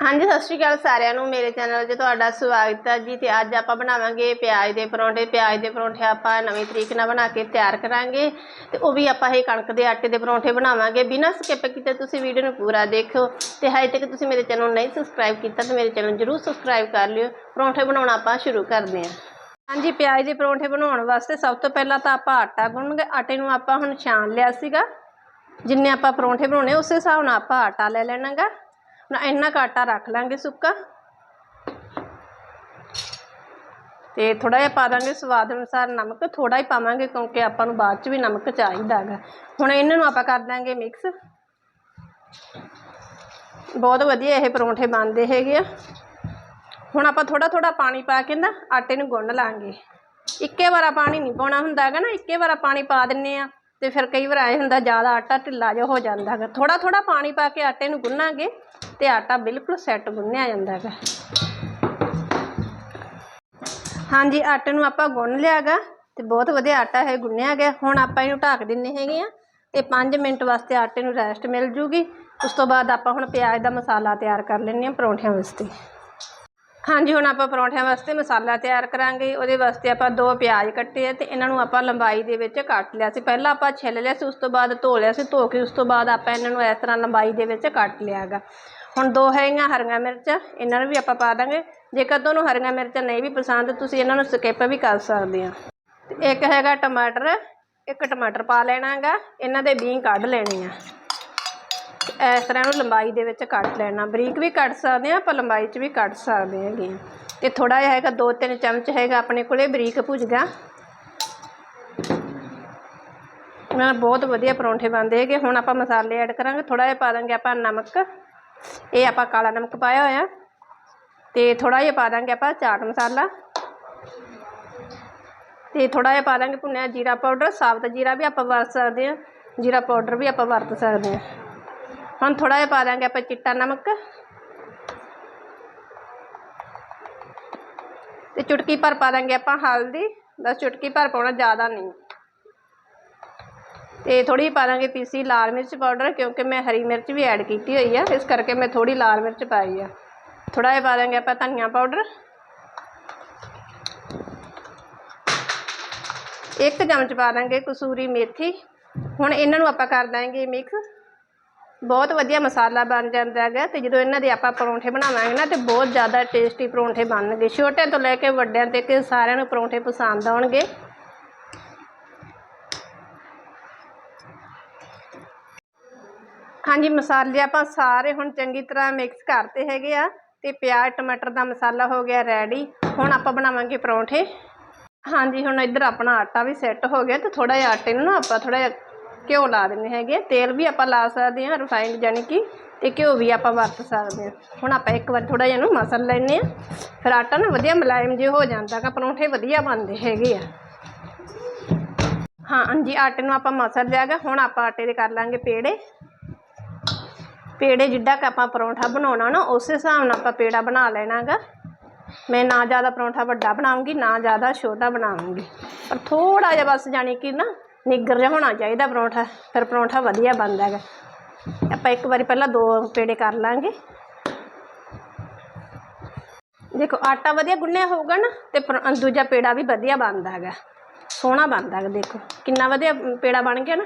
ਹਾਂਜੀ, ਸਤਿ ਸ਼੍ਰੀ ਅਕਾਲ ਸਾਰਿਆਂ ਨੂੰ। ਮੇਰੇ ਚੈਨਲ 'ਤੇ ਤੁਹਾਡਾ ਸਵਾਗਤ ਹੈ ਜੀ ਤੇ ਅੱਜ ਆਪਾਂ ਬਣਾਵਾਂਗੇ ਪਿਆਜ਼ ਦੇ ਪਰੌਂਠੇ। ਪਿਆਜ਼ ਦੇ ਪਰੌਂਠੇ ਆਪਾਂ ਨਵੇਂ ਤਰੀਕੇ ਨਾਲ ਬਣਾ ਕੇ ਤਿਆਰ ਕਰਾਂਗੇ ਤੇ ਉਹ ਵੀ ਆਪਾਂ ਇਹ ਕਣਕ ਦੇ ਆਟੇ ਦੇ ਪਰੌਂਠੇ ਬਣਾਵਾਂਗੇ। ਬਿਨਾਂ ਸਕਿਪ ਕੀਤੇ ਤੁਸੀਂ ਵੀਡੀਓ ਨੂੰ ਪੂਰਾ ਦੇਖਿਓ ਤੇ ਹਜੇ ਤੱਕ ਤੁਸੀਂ ਮੇਰੇ ਚੈਨਲ ਨੂੰ ਨਹੀਂ ਸਬਸਕ੍ਰਾਈਬ ਕੀਤਾ ਤਾਂ ਮੇਰੇ ਚੈਨਲ ਜਰੂਰ ਸਬਸਕ੍ਰਾਈਬ ਕਰ ਲਿਓ। ਪਰੌਂਠੇ ਬਣਾਉਣਾ ਆਪਾਂ ਸ਼ੁਰੂ ਕਰਦੇ ਹਾਂ। ਹਾਂਜੀ, ਪਿਆਜ਼ ਦੇ ਪਰੌਂਠੇ ਬਣਾਉਣ ਵਾਸਤੇ ਸਭ ਤੋਂ ਪਹਿਲਾਂ ਤਾਂ ਆਪਾਂ ਆਟਾ ਗੁੰਨਗੇ ਆਟੇ ਨੂੰ ਆਪਾਂ ਹੁਣ ਛਾਣ ਲਿਆ ਸੀਗਾ। ਜਿੰਨੇ ਆਪਾਂ ਪਰੌਂਠੇ ਬਣਾਉਣੇ, ਉਸੇ ਹਿਸਾਬ ਨਾਲ ਆਪਾਂ ਆਟਾ ਲੈ ਲੈਣਾਗਾ। ਨਾ ਇੰਨਾ ਕੁ ਆਟਾ ਰੱਖ ਲਾਂਗੇ ਸੁੱਕਾ। ਤੇ ਥੋੜਾ ਜਿਹਾ ਪਾ ਦਾਂਗੇ ਸਵਾਦ ਅਨੁਸਾਰ ਨਮਕ ਥੋੜਾ ਹੀ ਪਾਵਾਂਗੇ ਕਿਉਂਕਿ ਆਪਾਂ ਨੂੰ ਬਾਅਦ ਚ ਵੀ ਨਮਕ ਚਾਹੀਦਾ ਹੈਗਾ। ਹੁਣ ਇਹਨਾਂ ਨੂੰ ਆਪਾਂ ਕਰ ਦਾਂਗੇ ਮਿਕਸ। ਬਹੁਤ ਵਧੀਆ ਇਹ ਪਰੌਂਠੇ ਬਣਦੇ ਹੈਗੇ ਆ। ਹੁਣ ਆਪਾਂ ਥੋੜਾ ਥੋੜਾ ਪਾਣੀ ਪਾ ਕੇ ਨਾ ਆਟੇ ਨੂੰ ਗੁੰਨ ਲਾਂਗੇ। ਇੱਕੇ ਵਾਰਾ ਪਾਣੀ ਨਹੀਂ ਪਾਉਣਾ ਹੁੰਦਾ ਹੈਗਾ ਨਾ, ਇੱਕੇ ਵਾਰਾ ਪਾਣੀ ਪਾ ਦਿੰਨੇ ਆ। ਤੇ ਫਿਰ ਕਈ ਵਾਰ ਆਏ ਹੁੰਦਾ ਜ਼ਿਆਦਾ ਆਟਾ ਢਿੱਲਾ ਜਿਹਾ ਹੋ ਜਾਂਦਾ ਹੈਗਾ। ਥੋੜਾ ਥੋੜਾ ਪਾਣੀ ਪਾ ਕੇ ਆਟੇ ਨੂੰ ਗੁੰਨਾਂਗੇ ਤੇ ਆਟਾ ਬਿਲਕੁਲ ਸੈੱਟ ਗੁੰਨਿਆ ਜਾਂਦਾ ਹੈਗਾ। ਹਾਂਜੀ, ਆਟੇ ਨੂੰ ਆਪਾਂ ਗੁੰਨ ਲਿਆ ਹੈਗਾ ਤੇ ਬਹੁਤ ਵਧੀਆ ਆਟਾ ਹੈ ਗੁੰਨਿਆ ਗਿਆ। ਹੁਣ ਆਪਾਂ ਇਹਨੂੰ ਢੱਕ ਦਿੰਨੇ ਹੈਗੇ ਆ ਤੇ 5 ਮਿੰਟ ਵਾਸਤੇ ਆਟੇ ਨੂੰ ਰੈਸਟ ਮਿਲ ਜੂਗੀ। ਉਸ ਤੋਂ ਬਾਅਦ ਆਪਾਂ ਹੁਣ ਪਿਆਜ਼ ਦਾ ਮਸਾਲਾ ਤਿਆਰ ਕਰ ਲੈਂਦੇ ਆ ਪਰੌਂਠਿਆਂ ਵਾਸਤੇ। ਹਾਂਜੀ, ਹੁਣ ਆਪਾਂ ਪਰੌਂਠਿਆਂ ਵਾਸਤੇ ਮਸਾਲਾ ਤਿਆਰ ਕਰਾਂਗੇ। ਉਹਦੇ ਵਾਸਤੇ ਆਪਾਂ ਦੋ ਪਿਆਜ਼ ਕੱਟੇ ਆ ਤੇ ਇਹਨਾਂ ਨੂੰ ਆਪਾਂ ਲੰਬਾਈ ਦੇ ਵਿੱਚ ਕੱਟ ਲਿਆ ਸੀ। ਪਹਿਲਾਂ ਆਪਾਂ ਛਿੱਲ ਲਿਆ ਸੀ, ਉਸ ਤੋਂ ਬਾਅਦ ਧੋ ਲਿਆ ਸੀ, ਧੋ ਕੇ ਉਸ ਤੋਂ ਬਾਅਦ ਆਪਾਂ ਇਹਨਾਂ ਨੂੰ ਇਸ ਤਰ੍ਹਾਂ ਲੰਬਾਈ ਦੇ ਵਿੱਚ ਕੱਟ ਲਿਆ ਹੈਗਾ ਹੁਣ ਦੋ ਹੈਗੀਆਂ ਹਰੀਆਂ ਮਿਰਚਾਂ, ਇਹਨਾਂ ਨੂੰ ਵੀ ਆਪਾਂ ਪਾ ਦਾਂਗੇ। ਜੇਕਰ ਤੁਹਾਨੂੰ ਹਰੀਆਂ ਮਿਰਚਾਂ ਨਹੀਂ ਵੀ ਪਸੰਦ, ਤੁਸੀਂ ਇਹਨਾਂ ਨੂੰ ਸਕਿਪ ਵੀ ਕਰ ਸਕਦੇ ਆ। ਤੇ ਇੱਕ ਹੈਗਾ ਟਮਾਟਰ, ਇੱਕ ਟਮਾਟਰ ਪਾ ਲੈਣਾ ਹੈਗਾ ਇਹਨਾਂ ਦੇ ਬੀਂ ਕੱਢ ਲੈਣੇ ਆ। ਇਸ ਤਰ੍ਹਾਂ ਇਹਨੂੰ ਲੰਬਾਈ ਦੇ ਵਿੱਚ ਕੱਟ ਲੈਣਾ। ਬਰੀਕ ਵੀ ਕੱਟ ਸਕਦੇ ਆ ਆਪਾਂ ਲੰਬਾਈ 'ਚ ਵੀ ਕੱਟ ਸਕਦੇ ਹੈਗੇ। ਆ ਤੇ ਥੋੜਾ ਜਿਹਾ ਹੈਗਾ, ਦੋ ਤਿੰਨ ਚਮਚ ਹੈਗਾ ਆਪਣੇ ਕੋਲੇ, ਬਰੀਕ ਭੁਜਗਾ ਨਾਲ ਬਹੁਤ ਵਧੀਆ ਪਰੌਂਠੇ ਬਣਦੇ ਹੈਗੇ। ਹੁਣ ਆਪਾਂ ਮਸਾਲੇ ਐਡ ਕਰਾਂਗੇ ਥੋੜਾ ਜਿਹਾ ਪਾ ਦਾਂਗੇ ਆਪਾਂ ਨਮਕ। ਇਹ ਆਪਾਂ ਕਾਲਾ ਨਮਕ ਪਾਇਆ ਹੋਇਆ। ਤੇ ਥੋੜਾ ਜਿਹਾ ਪਾ ਦਾਂਗੇ ਆਪਾਂ ਚਾਟ ਮਸਾਲਾ। ਤੇ ਥੋੜਾ ਜਿਹਾ ਪਾ ਦਾਂਗੇ ਭੁੰਨਿਆ ਜੀਰਾ ਪਾਊਡਰ। ਸਾਬਤ ਜੀਰਾ ਵੀ ਆਪਾਂ ਵਰਤ ਸਕਦੇ ਹਾਂ। ਜੀਰਾ ਪਾਊਡਰ ਵੀ ਆਪਾਂ ਵਰਤ ਸਕਦੇ ਹਾਂ। ਹੁਣ ਥੋੜਾ ਜਿਹਾ ਪਾ ਦਾਂਗੇ ਆਪਾਂ ਚਿੱਟਾ ਨਮਕ। ਤੇ ਚੁਟਕੀ ਭਰ ਪਾ ਦਾਂਗੇ ਆਪਾਂ ਹਲਦੀ। ਬਸ ਚੁਟਕੀ ਭਰ ਪਾਉਣਾ ਜ਼ਿਆਦਾ ਨਹੀਂ। ਤੇ ਥੋੜੀ ਪਾ ਦਾਂਗੇ ਪੀਸੀ ਲਾਲ ਮਿਰਚ ਪਾਊਡਰ ਕਿਉਂਕਿ ਮੈਂ ਹਰੀ ਮਿਰਚ ਵੀ ਐਡ ਕੀਤੀ ਹੋਈ ਆ। ਇਸ ਕਰਕੇ ਮੈਂ ਥੋੜੀ ਲਾਲ ਮਿਰਚ ਪਾਈ ਆ। ਥੋੜਾ ਜਿਹਾ ਪਾ ਦਾਂਗੇ ਆਪਾਂ ਧਨੀਆ ਪਾਊਡਰ। ਇੱਕ ਚਮਚ ਪਾ ਦਾਂਗੇ ਕਸੂਰੀ ਮੇਥੀ। ਹੁਣ ਇਹਨਾਂ ਨੂੰ ਆਪਾਂ ਕਰ ਦਾਂਗੇ ਮਿਕਸ। ਬਹੁਤ ਵਧੀਆ ਮਸਾਲਾ ਬਣ ਜਾਂਦਾ ਹੈਗਾ ਤੇ ਜਦੋਂ ਇਹਨਾਂ ਦੇ ਆਪਾਂ ਪਰੌਂਠੇ ਬਣਾਵਾਂਗੇ ਨਾ ਤੇ ਬਹੁਤ ਜ਼ਿਆਦਾ ਟੇਸਟੀ ਪਰੌਂਠੇ ਬਣਨਗੇ। ਛੋਟਿਆਂ ਤੋਂ ਲੈ ਕੇ ਵੱਡਿਆਂ ਤੱਕ ਸਾਰਿਆਂ ਨੂੰ ਪਰੌਂਠੇ ਪਸੰਦ ਆਉਣਗੇ। ਹਾਂਜੀ, ਮਸਾਲੇ ਆਪਾਂ ਸਾਰੇ ਹੁਣ ਚੰਗੀ ਤਰ੍ਹਾਂ ਮਿਕਸ ਕਰਤੇ ਹੈਗੇ ਆ ਤੇ ਪਿਆਜ਼, ਟਮਾਟਰ ਦਾ ਮਸਾਲਾ ਹੋ ਗਿਆ ਰੈਡੀ ਹੁਣ ਆਪਾਂ ਬਣਾਵਾਂਗੇ ਪਰੌਂਠੇ। ਹਾਂਜੀ, ਹੁਣ ਇੱਧਰ ਆਪਣਾ ਆਟਾ ਵੀ ਸੈੱਟ ਹੋ ਗਿਆ ਤੇ ਥੋੜਾ ਜਿਹਾ ਆਟੇ ਨੂੰ ਨਾ ਆਪਾਂ ਥੋੜਾ ਜਿਹਾ ਘਿਓ ਲਾ ਦਿੰਦੇ ਹੈਗੇ। ਤੇਲ ਵੀ ਆਪਾਂ ਲਾ ਸਕਦੇ ਹਾਂ ਰਿਫਾਈਨਡ ਜਾਨੀ ਕਿ ਤੇ ਘਿਓ ਵੀ ਆਪਾਂ ਵਰਤ ਸਕਦੇ ਹਾਂ। ਹੁਣ ਆਪਾਂ ਇੱਕ ਵਾਰ ਥੋੜਾ ਜਿਹਾ ਇਹਨੂੰ ਮਸਲ ਲੈਨੇ ਆ ਫਿਰ ਆਟਾ ਨਾ ਵਧੀਆ ਮੁਲਾਇਮ ਜਿਹਾ ਹੋ ਜਾਂਦਾ ਗਾ, ਪਰੌਂਠੇ ਵਧੀਆ ਬਣਦੇ ਹੈਗੇ ਆ। ਹਾਂ, ਹਾਂਜੀ, ਆਟੇ ਨੂੰ ਆਪਾਂ ਮਸਲ ਲਿਆ ਹੁਣ ਆਪਾਂ ਆਟੇ ਦੇ ਕਰ ਲਾਂਗੇ ਪੇੜੇ। ਪੇੜੇ ਜਿੱਡਾ ਕਿ ਆਪਾਂ ਪਰੌਂਠਾ ਬਣਾਉਣਾ ਨਾ, ਉਸੇ ਹਿਸਾਬ ਨਾਲ ਆਪਾਂ ਪੇੜਾ ਬਣਾ ਲੈਣਾ ਗਾ। ਮੈਂ ਨਾ ਜ਼ਿਆਦਾ ਪਰੌਂਠਾ ਵੱਡਾ ਬਣਾਉਂਗੀ, ਨਾ ਜ਼ਿਆਦਾ ਛੋਟਾ ਬਣਾਉਂਗੀ। ਪਰ ਥੋੜਾ ਜਿਹਾ ਬਸ ਜਾਣੀ ਕਿ ਨਾ ਨਿੱਗਰ ਜਿਹਾ ਹੋਣਾ ਚਾਹੀਦਾ ਪਰੌਂਠਾ, ਫਿਰ ਪਰੌਂਠਾ ਵਧੀਆ ਬਣਦਾ ਹੈਗਾ। ਆਪਾਂ ਇੱਕ ਵਾਰੀ ਪਹਿਲਾਂ ਦੋ ਪੇੜੇ ਕਰ ਲਾਂਗੇ। ਦੇਖੋ, ਆਟਾ ਵਧੀਆ ਗੁੰਨਿਆ ਹੋਊਗਾ ਨਾ, ਤੇ ਪਰ- ਦੂਜਾ ਪੇੜਾ ਵੀ ਵਧੀਆ ਬਣਦਾ ਹੈਗਾ। ਸੋਹਣਾ ਬਣਦਾ ਹੈਗਾ, ਦੇਖੋ, ਕਿੰਨਾ ਵਧੀਆ ਪੇੜਾ ਬਣ ਗਿਆ ਨਾ।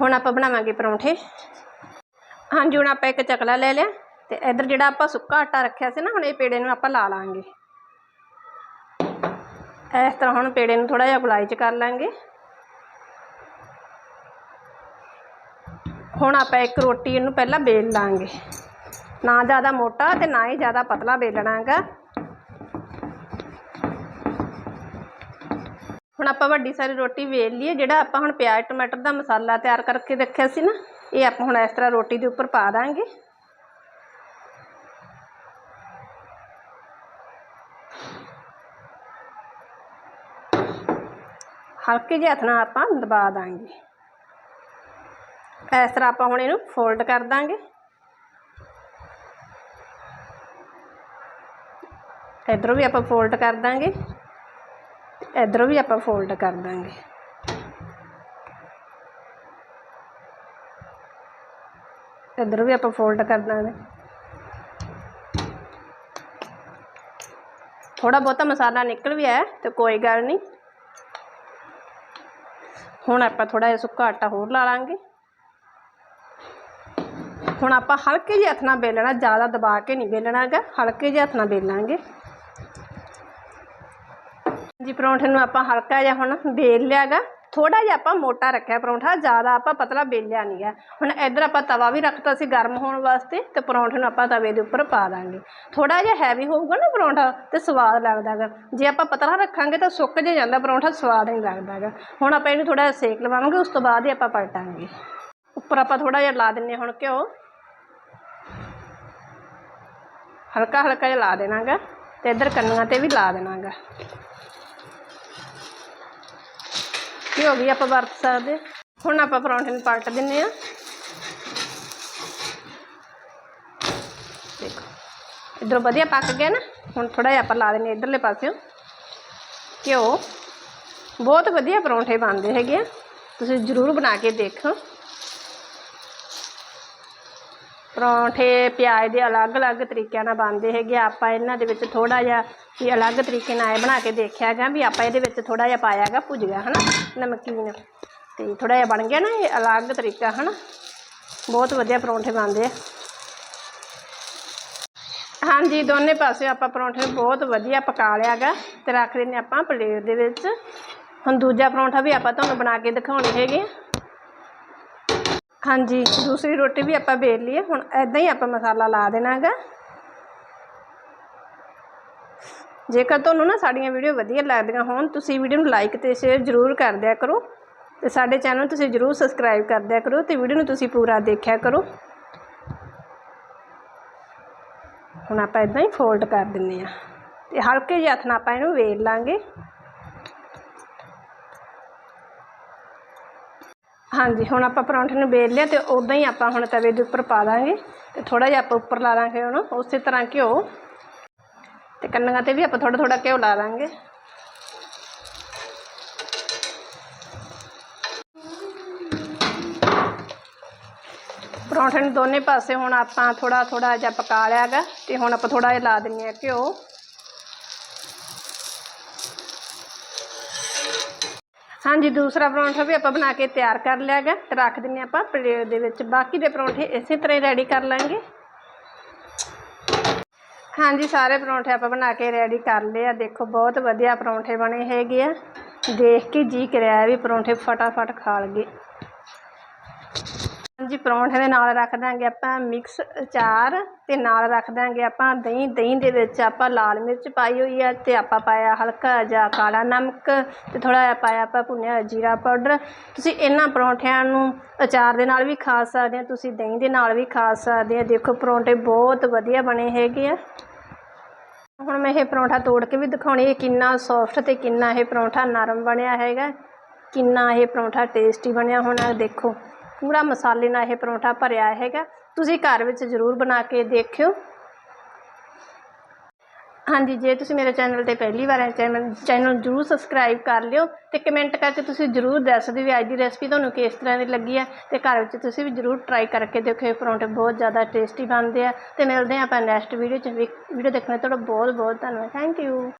ਹੁਣ ਆਪਾਂ ਬਣਾਵਾਂਗੇ ਪਰੌਂਠੇ। ਹਾਂਜੀ, ਹੁਣ ਆਪਾਂ ਇੱਕ ਚਕਲਾ ਲੈ ਲਿਆ, ਤੇ ਇਧਰ ਜਿਹੜਾ ਆਪਾਂ ਸੁੱਕਾ ਆਟਾ ਰੱਖਿਆ ਸੀ ਨਾ, ਹੁਣ ਇਹ ਪੇੜੇ ਨੂੰ ਆਪਾਂ ਲਾ ਲਾਂਗੇ। ਇਸ ਤਰ੍ਹਾਂ ਹੁਣ ਪੇੜੇ ਨੂੰ ਥੋੜਾ ਜਿਹਾ ਗੁਲਾਈ ਚ ਕਰ ਲਾਂਗੇ। ਹੁਣ ਆਪਾਂ ਇੱਕ ਰੋਟੀ ਇਹਨੂੰ ਪਹਿਲਾਂ ਵੇਲ ਲਾਂਗੇ। ਨਾ ਜ਼ਿਆਦਾ ਮੋਟਾ ਤੇ ਨਾ ਹੀ ਜ਼ਿਆਦਾ ਪਤਲਾ ਬੇਲਣਾ ਹੈਗਾ। ਹੁਣ ਆਪਾਂ ਵੱਡੀ ਸਾਰੀ ਰੋਟੀ ਵੇਲ ਲਈਏ, ਜਿਹੜਾ ਆਪਾਂ ਹੁਣ ਪਿਆਜ਼, ਟਮਾਟਰ ਦਾ ਮਸਾਲਾ ਤਿਆਰ ਕਰਕੇ ਰੱਖਿਆ ਸੀ ਨਾ, ਇਹ ਆਪਾਂ ਹੁਣ ਇਸ ਤਰ੍ਹਾਂ ਰੋਟੀ ਦੇ ਉੱਪਰ ਪਾ ਦਾਂਗੇ। ਹਲਕੇ ਜਿਹੇ ਹੱਥ ਨਾਲ ਆਪਾਂ ਦਬਾ ਦਾਂਗੇ। इस तरह आप हम फोल्ड कर देंगे इधरों भी आप फोल्ड कर देंगे इधरों भी आप फोल्ड कर देंगे इधरों भी आप फोल्ड कर देंगे थोड़ा बहुत मसाला निकल भी है तो कोई गल नहीं हूँ आप थोड़ा जहा सुा आटा होर ला लेंगे ਹੁਣ ਆਪਾਂ ਹਲਕੇ ਜਿਹੇ ਹੱਥ ਨਾਲ ਬੇਲਣਾ ਜ਼ਿਆਦਾ ਦਬਾ ਕੇ ਨਹੀਂ ਬੇਲਣਾ ਹੈਗਾ ਹਲਕੇ ਜਿਹੇ ਹੱਥ ਨਾਲ ਬੇਲਾਂਗੇ ਜੀ ਪਰੌਂਠੇ ਨੂੰ ਆਪਾਂ ਹਲਕਾ ਜਿਹਾ ਹੁਣ ਬੇਲ ਲਿਆਗਾ। ਥੋੜਾ ਜਿਹਾ ਆਪਾਂ ਮੋਟਾ ਰੱਖਿਆ ਪਰੌਂਠਾ, ਜ਼ਿਆਦਾ ਆਪਾਂ ਪਤਲਾ ਬੇਲਿਆ ਨਹੀਂ ਹੈ ਹੁਣ ਇੱਧਰ ਆਪਾਂ ਤਵਾ ਵੀ ਰੱਖਤਾ ਸੀ ਗਰਮ ਹੋਣ ਵਾਸਤੇ ਤੇ ਪਰੌਂਠੇ ਨੂੰ ਆਪਾਂ ਤਵੇ ਦੇ ਉੱਪਰ ਪਾ ਦਾਂਗੇ। ਥੋੜਾ ਜਿਹਾ ਹੈਵੀ ਹੋਊਗਾ ਨਾ ਪਰੌਂਠਾ ਤੇ ਸਵਾਦ ਲੱਗਦਾ ਗਾ ਜੇ ਆਪਾਂ ਪਤਲਾ ਰੱਖਾਂਗੇ ਤਾਂ ਸੁੱਕ ਜੇ ਜਾਂਦਾ ਪਰੌਂਠਾ, ਸਵਾਦ ਨਹੀਂ ਲੱਗਦਾ ਗਾ ਹੁਣ ਆਪਾਂ ਇਹਨੂੰ ਥੋੜਾ ਜਿਹਾ ਸੇਕ ਲਵਾਵਾਂਗੇ ਉਸ ਤੋਂ ਬਾਅਦ ਹੀ ਆਪਾਂ ਪਲਟਾਂਗੇ। ਉੱਪਰ ਆਪਾਂ ਥੋੜਾ ਜਿਹਾ ਲਾ ਦਿੰਨੇ ਹੁਣ ਘਿਓ। ਹਲਕਾ ਹਲਕਾ ਜਿਹਾ ਲਾ ਦੇਣਾਗਾ ਤੇ ਇੱਧਰ ਕੰਨੀਆਂ ਤੇ ਵੀ ਲਾ ਦੇਣਾਗਾ। ਘਿਓ ਵੀ ਆਪਾਂ ਵਰਤ ਸਕਦੇ? ਹੁਣ ਆਪਾਂ ਪਰੌਂਠੇ ਨੂੰ ਪਲਟ ਦਿੰਨੇ ਆ। ਦੇਖੋ, ਇਧਰੋਂ ਵਧੀਆ ਪੱਕ ਗਿਆ ਨਾ। ਹੁਣ ਥੋੜਾ ਜਿਹਾ ਆਪਾਂ ਲਾ ਦਿੰਨੇ ਇਧਰਲੇ ਪਾਸਿਓਂ। ਘਿਓ। ਬਹੁਤ ਵਧੀਆ ਪਰੌਂਠੇ ਬਣਦੇ ਹੈਗੇ ਆ। ਤੁਸੀਂ ਜ਼ਰੂਰ ਬਣਾ ਕੇ ਦੇਖੋ। ਪਰੌਂਠੇ, ਪਿਆਜ਼ ਦੇ ਅਲੱਗ-ਅਲੱਗ ਤਰੀਕਿਆਂ ਨਾਲ ਬਣਦੇ ਹੈਗੇ ਆ। ਆਪਾਂ ਇਹਨਾਂ ਦੇ ਵਿੱਚ ਥੋੜਾ ਜਿਹਾ ਵੀ ਅਲੱਗ ਤਰੀਕੇ ਨਾਲ ਇਹ ਬਣਾ ਕੇ ਦੇਖਿਆ ਗਾ ਵੀ ਆਪਾਂ ਇਹਦੇ ਵਿੱਚ ਥੋੜਾ ਜਿਹਾ ਪਾਇਆ ਗਾ ਭੁਜੀਆ, ਹਨਾ? ਨਮਕੀਨ। ਤੇ ਥੋੜਾ ਜਿਹਾ ਬਣ ਗਿਆ ਨਾ ਇਹ ਅਲੱਗ ਤਰੀਕਾ, ਹਨਾ? ਬਹੁਤ ਵਧੀਆ ਪਰੌਂਠੇ ਬਣਦੇ ਆ। ਹਾਂਜੀ, ਦੋਨੇ ਪਾਸੇ ਆਪਾਂ ਪਰੌਂਠੇ ਨੂੰ ਬਹੁਤ ਵਧੀਆ ਪਕਾ ਲਿਆ ਗਾ ਤੇ ਰੱਖ ਦਿੰਨੇ ਆਪਾਂ ਪਲੇਟ ਦੇ ਵਿੱਚ। ਹੁਣ ਦੂਜਾ ਪਰੌਂਠਾ ਵੀ ਆਪਾਂ ਤੁਹਾਨੂੰ ਬਣਾ ਕੇ ਦਿਖਾਉਣੇ ਹੈਗੇ ਆ। ਹਾਂਜੀ, ਦੂਸਰੀ ਰੋਟੀ ਵੀ ਆਪਾਂ ਵੇਲ ਲਈਏ। ਹੁਣ ਐਦਾਂ ਹੀ ਆਪਾਂ ਮਸਾਲਾ ਲਾ ਦੇਣਾ ਹੈਗਾ ਜੇਕਰ ਤੁਹਾਨੂੰ ਨਾ ਸਾਡੀਆਂ ਵੀਡੀਓ ਵਧੀਆ ਲੱਗਦੀਆਂ ਹੋਣ, ਤੁਸੀਂ ਵੀਡੀਓ ਨੂੰ ਲਾਈਕ ਤੇ ਸ਼ੇਅਰ ਜ਼ਰੂਰ ਕਰ ਦਿਆ ਕਰੋ। ਤੇ ਸਾਡੇ ਚੈਨਲ ਨੂੰ ਤੁਸੀਂ ਜ਼ਰੂਰ ਸਬਸਕ੍ਰਾਈਬ ਕਰ ਦਿਆ ਕਰੋ ਤੇ ਵੀਡੀਓ ਨੂੰ ਤੁਸੀਂ ਪੂਰਾ ਦੇਖਿਆ ਕਰੋ। ਹੁਣ ਆਪਾਂ ਇਦਾਂ ਹੀ ਫੋਲਡ ਕਰ ਦਿੰਨੇ ਆ ਤੇ ਹਲਕੇ ਜਿਹੇ ਹੱਥ ਨਾਲ ਆਪਾਂ ਇਹਨੂੰ ਵੇਲ ਲਾਂਗੇ। ਹਾਂਜੀ, ਹੁਣ ਆਪਾਂ ਪਰੌਂਠੇ ਨੂੰ ਵੇਲ ਲਿਆ ਤੇ ਉਦਾਂ ਹੀ ਆਪਾਂ ਹੁਣ ਤਵੇ ਦੇ ਉੱਪਰ ਪਾ ਦਾਂਗੇ ਤੇ ਥੋੜਾ ਜਿਹਾ ਆਪਾਂ ਉੱਪਰ ਲਾ ਦਾਂਗੇ ਹੁਣ, ਉਸੇ ਤਰ੍ਹਾਂ ਘਿਓ। ਤੇ ਕੰਨਾਂ ਤੇ ਵੀ ਆਪਾਂ ਥੋੜਾ ਥੋੜਾ ਘਿਓ ਲਾ ਦਾਂਗੇ। ਪਰੌਂਠੇ ਨੂੰ ਦੋਨੇ ਪਾਸੇ ਹੁਣ ਆਪਾਂ ਥੋੜਾ ਥੋੜਾ ਜਿਹਾ ਪਕਾ ਲਿਆ ਗਾ ਤੇ ਹੁਣ ਆਪਾਂ ਥੋੜਾ ਜਿਹਾ ਲਾ ਦਿੰਨੇ ਆ ਘਿਓ। ਹਾਂਜੀ, ਦੂਸਰਾ ਪਰੌਂਠਾ ਵੀ ਆਪਾਂ ਬਣਾ ਕੇ ਤਿਆਰ ਕਰ ਲਿਆ ਗਾ ਤੇ ਰੱਖ ਦਿੰਨੇ ਆਪਾਂ ਪਲੇਟ ਦੇ ਵਿੱਚ। ਬਾਕੀ ਦੇ ਪਰੌਂਠੇ ਇਸੇ ਤਰ੍ਹਾਂ ਹੀ ਰੈਡੀ ਕਰ ਲਾਂਗੇ। ਹਾਂਜੀ, ਸਾਰੇ ਪਰੌਂਠੇ ਆਪਾਂ ਬਣਾ ਕੇ ਰੈਡੀ ਕਰ ਲਏ ਆ। ਦੇਖੋ, ਬਹੁਤ ਵਧੀਆ ਪਰੌਂਠੇ ਬਣੇ ਹੈਗੇ ਆ। ਦੇਖ ਕੇ ਜੀ ਕਰਿਆ ਵੀ ਪਰੌਂਠੇ ਫਟਾਫਟ ਖਾ ਲਈਏ ਹਾਂਜੀ, ਪਰੌਂਠੇ ਦੇ ਨਾਲ ਰੱਖ ਦਾਂਗੇ ਆਪਾਂ ਮਿਕਸ ਅਚਾਰ ਤੇ ਨਾਲ ਰੱਖ ਦਾਂਗੇ ਆਪਾਂ ਦਹੀਂ। ਦਹੀਂ ਦੇ ਵਿੱਚ ਆਪਾਂ ਲਾਲ ਮਿਰਚ ਪਾਈ ਹੋਈ ਆ ਤੇ ਆਪਾਂ ਪਾਇਆ ਹਲਕਾ ਜਿਹਾ ਕਾਲਾ ਨਮਕ ਤੇ ਥੋੜਾ ਜਿਹਾ ਪਾਇਆ ਆਪਾਂ ਭੁੰਨਿਆ ਜੀਰਾ ਪਾਊਡਰ। ਤੁਸੀਂ ਇਹਨਾਂ ਪਰੌਂਠਿਆਂ ਨੂੰ ਅਚਾਰ ਦੇ ਨਾਲ ਵੀ ਖਾ ਸਕਦੇ ਆ, ਤੁਸੀਂ ਦਹੀਂ ਦੇ ਨਾਲ ਵੀ ਖਾ ਸਕਦੇ ਆ। ਦੇਖੋ, ਪਰੌਂਠੇ ਬਹੁਤ ਵਧੀਆ ਬਣੇ ਹੈਗੇ ਆ। ਹੁਣ ਮੈਂ ਇਹ ਪਰੌਂਠਾ ਤੋੜ ਕੇ ਵੀ ਦਿਖਾਉਣੀ ਹੈ ਕਿੰਨਾ ਸੌਫਟ ਤੇ ਕਿੰਨਾ ਇਹ ਪਰੌਂਠਾ ਨਰਮ ਬਣਿਆ ਹੈਗਾ। ਕਿੰਨਾ ਇਹ ਪਰੌਂਠਾ ਟੇਸਟੀ ਬਣਿਆ ਹੋਣਾ, ਦੇਖੋ। ਪੂਰਾ ਮਸਾਲੇ ਨਾਲ ਇਹ ਪਰੌਂਠਾ ਭਰਿਆ ਹੈਗਾ। ਤੁਸੀਂ ਘਰ ਵਿੱਚ ਜ਼ਰੂਰ ਬਣਾ ਕੇ ਦੇਖਿਓ। ਹਾਂਜੀ, ਜੇ ਤੁਸੀਂ ਮੇਰੇ ਚੈਨਲ ਤੇ ਪਹਿਲੀ ਵਾਰ ਆਏ, ਚੈਨਲ ਚੈਨਲ ਜ਼ਰੂਰ ਸਬਸਕ੍ਰਾਈਬ ਕਰ ਲਿਓ ਤੇ ਕਮੈਂਟ ਕਰਕੇ ਤੁਸੀਂ ਜ਼ਰੂਰ ਦੱਸ ਦਿਓ ਵੀ ਅੱਜ ਦੀ ਰੈਸਪੀ ਤੁਹਾਨੂੰ ਕਿਸ ਤਰ੍ਹਾਂ ਦੀ ਲੱਗੀ ਹੈ ਤੇ ਘਰ ਵਿੱਚ ਤੁਸੀਂ ਵੀ ਜ਼ਰੂਰ ਟਰਾਈ ਕਰਕੇ ਦੇਖਿਓ, ਇਹ ਪਰੌਂਠੇ ਬਹੁਤ ਜ਼ਿਆਦਾ ਟੇਸਟੀ ਬਣਦੇ ਆ ਤੇ ਮਿਲਦੇ ਹਾਂ ਆਪਾਂ ਨੈਕਸਟ ਵੀਡੀਓ 'ਚ। ਵੀਡੀਓ ਦੇਖਣ ਲਈ ਤੁਹਾਡਾ ਬਹੁਤ ਬਹੁਤ ਧੰਨਵਾਦ। Thank you